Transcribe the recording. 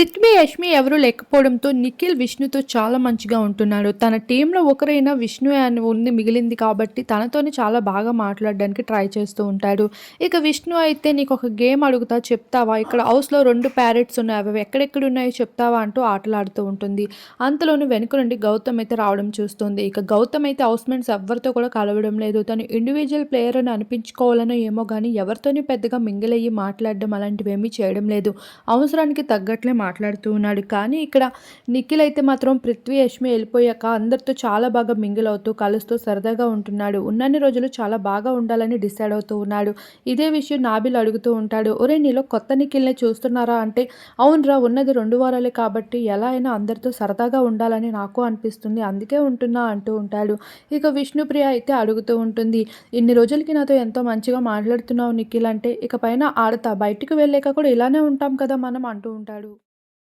పృథ్వీ యష్మి ఎవరు లేకపోవడంతో నిఖిల్ విష్ణుతో చాలా మంచిగా ఉంటున్నాడు. తన టీంలో ఒకరైనా విష్ణు అని ఉంది మిగిలింది కాబట్టి తనతోనే చాలా బాగా మాట్లాడడానికి ట్రై చేస్తూ ఉంటాడు. ఇక విష్ణు అయితే నీకు ఒక గేమ్ అడుగుతా చెప్తావా? ఇక్కడ హౌస్లో రెండు ప్యారెట్స్ ఉన్నాయి. అవి ఎక్కడెక్కడ ఉన్నాయో చెప్తావా అంటూ ఆటలాడుతూ ఉంటుంది. అంతలోనే వెనుక నుండి గౌతమ్ అయితే రావడం చూస్తుంది. ఇక గౌతమ్ అయితే హౌస్మెంట్స్ ఎవరితో కూడా కలవడం లేదు. తను ఇండివిజువల్ ప్లేయర్ అని అనిపించుకోవాలనో ఏమో కానీ ఎవరితోని పెద్దగా మింగిలయ్యి మాట్లాడడం అలాంటివేమీ చేయడం లేదు. అవసరానికి తగ్గట్లే మాట్లాడుతూ ఉన్నాడు. కానీ ఇక్కడ నిఖిల్ అయితే మాత్రం పృథ్వీ యష్మి వెళ్ళిపోయాక అందరితో చాలా బాగా మింగిల్ అవుతూ కలుస్తూ సరదాగా ఉంటున్నాడు. ఉన్నన్ని రోజులు చాలా బాగా ఉండాలని డిసైడ్ అవుతూ ఉన్నాడు. ఇదే విషయం నాబిల్ అడుగుతూ ఉంటాడు. ఒరే నీలో కొత్త నిఖిల్ని చూస్తున్నారా? అంటే అవునరా ఉన్నది రెండు వారాలే కాబట్టి ఎలా అయినా అందరితో సరదాగా ఉండాలని నాకు అనిపిస్తుంది. అందుకే ఉంటున్నా అంటూ ఉంటాడు. ఇక విష్ణుప్రియ అయితే అడుగుతూ ఉంటుంది. ఇన్ని రోజులకి నాతో ఎంతో మంచిగా మాట్లాడుతున్నావు నిఖిల్ అంటే ఇక పైన ఆడతా. బయటికి వెళ్ళాక కూడా ఇలానే ఉంటాం కదా మనం అంటూ ఉంటాడు.